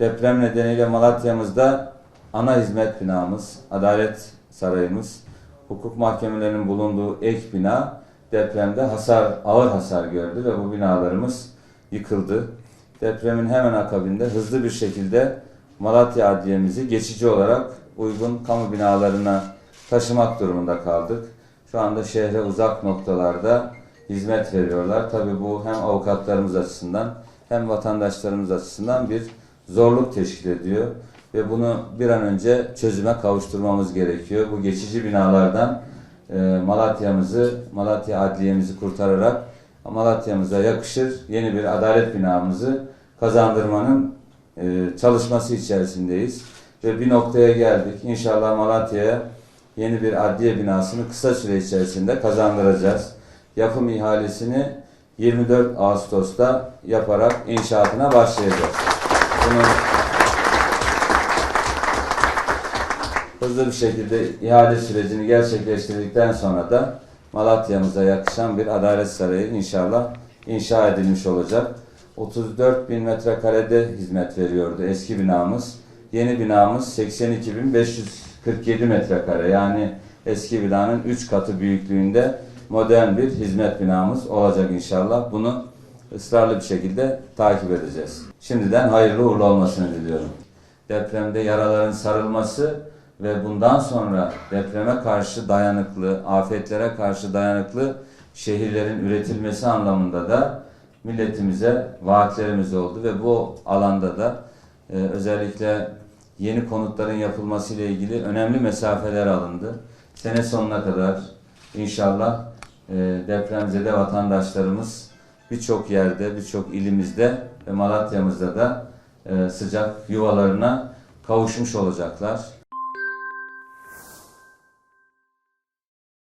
Deprem nedeniyle Malatya'mızda ana hizmet binamız, Adalet Sarayımız, hukuk mahkemelerinin bulunduğu ek bina depremde hasar, ağır hasar gördü ve bu binalarımız yıkıldı. Depremin hemen akabinde hızlı bir şekilde Malatya Adliyemizi geçici olarak uygun kamu binalarına taşımak durumunda kaldık. Şu anda şehre uzak noktalarda hizmet veriyorlar. Tabii bu hem avukatlarımız açısından hem vatandaşlarımız açısından bir zorluk teşkil ediyor ve bunu bir an önce çözüme kavuşturmamız gerekiyor. Bu geçici binalardan e, Malatya'mızı, Malatya Adliyemizi kurtararak Malatya'mıza yakışır yeni bir adalet binamızı kazandırmanın e, çalışması içerisindeyiz. Ve bir noktaya geldik. İnşallah Malatya'ya yeni bir adliye binasını kısa süre içerisinde kazandıracağız. Yapım ihalesini 24 Ağustos'ta yaparak inşaatına başlayacağız. Bunun hızlı bir şekilde ihale sürecini gerçekleştirdikten sonra da Malatya'mıza yakışan bir adalet sarayı inşallah inşa edilmiş olacak. 34 bin metrekarede hizmet veriyordu eski binamız. Yeni binamız 82.547 metrekare yani eski binanın 3 katı büyüklüğünde modern bir hizmet binamız olacak inşallah. Bunu ısrarlı bir şekilde takip edeceğiz. Şimdiden hayırlı uğurlu olmasını diliyorum. Depremde yaraların sarılması ve bundan sonra depreme karşı dayanıklı, afetlere karşı dayanıklı şehirlerin üretilmesi anlamında da milletimize vaatlerimiz oldu ve bu alanda da e, özellikle yeni konutların yapılması ile ilgili önemli mesafeler alındı. Sene sonuna kadar inşallah e, depremzede vatandaşlarımız birçok yerde, birçok ilimizde ve Malatya'mızda da e, sıcak yuvalarına kavuşmuş olacaklar.